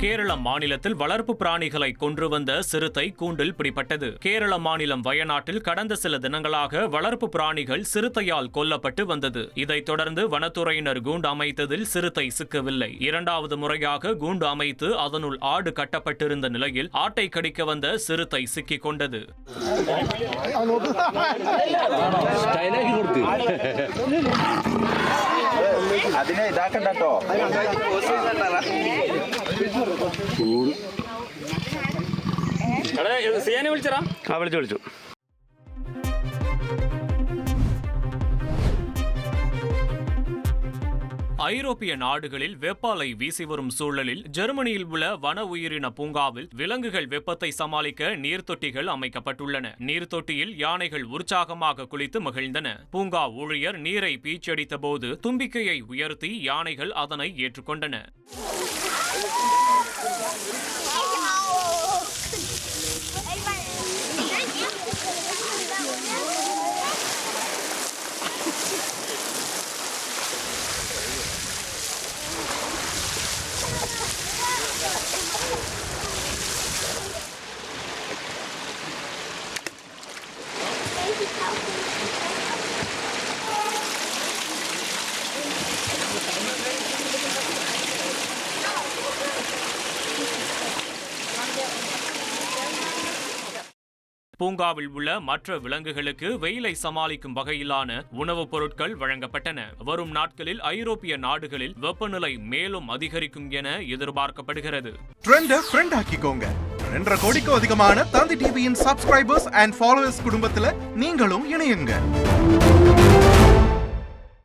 கேரள மாநிலத்தில் வளர்ப்பு பிராணிகளை கொன்று வந்த சிறுத்தை கூண்டில் பிடிபட்டது கேரள மாநிலம் வயநாட்டில் கடந்த சில தினங்களாக வளர்ப்பு பிராணிகள் சிறுத்தையால் கொல்லப்பட்டு வந்தது இதைத் தொடர்ந்து வனத்துறையினர் கூண்டு அமைத்ததில் சிறுத்தை சிக்கவில்லை இரண்டாவது முறையாக கூண்டு அமைத்து அதனுள் ஆடு கட்டப்பட்டிருந்த நிலையில் ஆட்டை கடிக்க வந்த சிறுத்தை சிக்கிக் கொண்டது സ്റ്റൈലാക്കി കൊടുക്ക് അതിനെ ഇതാക്കണ്ടോ സിയാനെ വിളിച്ചറാ ആ വിളിച്ചു വിളിച്ചു ஐரோப்பிய நாடுகளில் வெப்பாலை வீசி வரும் சூழலில் ஜெர்மனியில் உள்ள வன உயிரின பூங்காவில் விலங்குகள் வெப்பத்தை சமாளிக்க நீர்த்தொட்டிகள் அமைக்கப்பட்டுள்ளன நீர்த்தொட்டியில் யானைகள் உற்சாகமாக குளித்து மகிழ்ந்தன பூங்கா ஊழியர் நீரை பீச்சடித்த போது தும்பிக்கையை உயர்த்தி யானைகள் அதனை ஏற்றுக்கொண்டன பூங்காவில் உள்ள மற்ற விலங்குகளுக்கு வெயிலை சமாளிக்கும் வகையிலான உணவுப் பொருட்கள் வழங்கப்பட்டன. வரும் நாட்களில் ஐரோப்பிய நாடுகளில் வெப்பநிலை மேலும் அதிகரிக்கும் என எதிர்பார்க்கப்படுகிறது. ஃப்ரெண்ட் ஆக்கிக்கோங்க. ரெண்டரை கோடிக்கும் அதிகமான தந்தி டிவியின் சப்ஸ்கிரைபர்ஸ் அண்ட் ஃபாலோவர்ஸ் குடும்பத்தில் நீங்களும் இணையுங்க.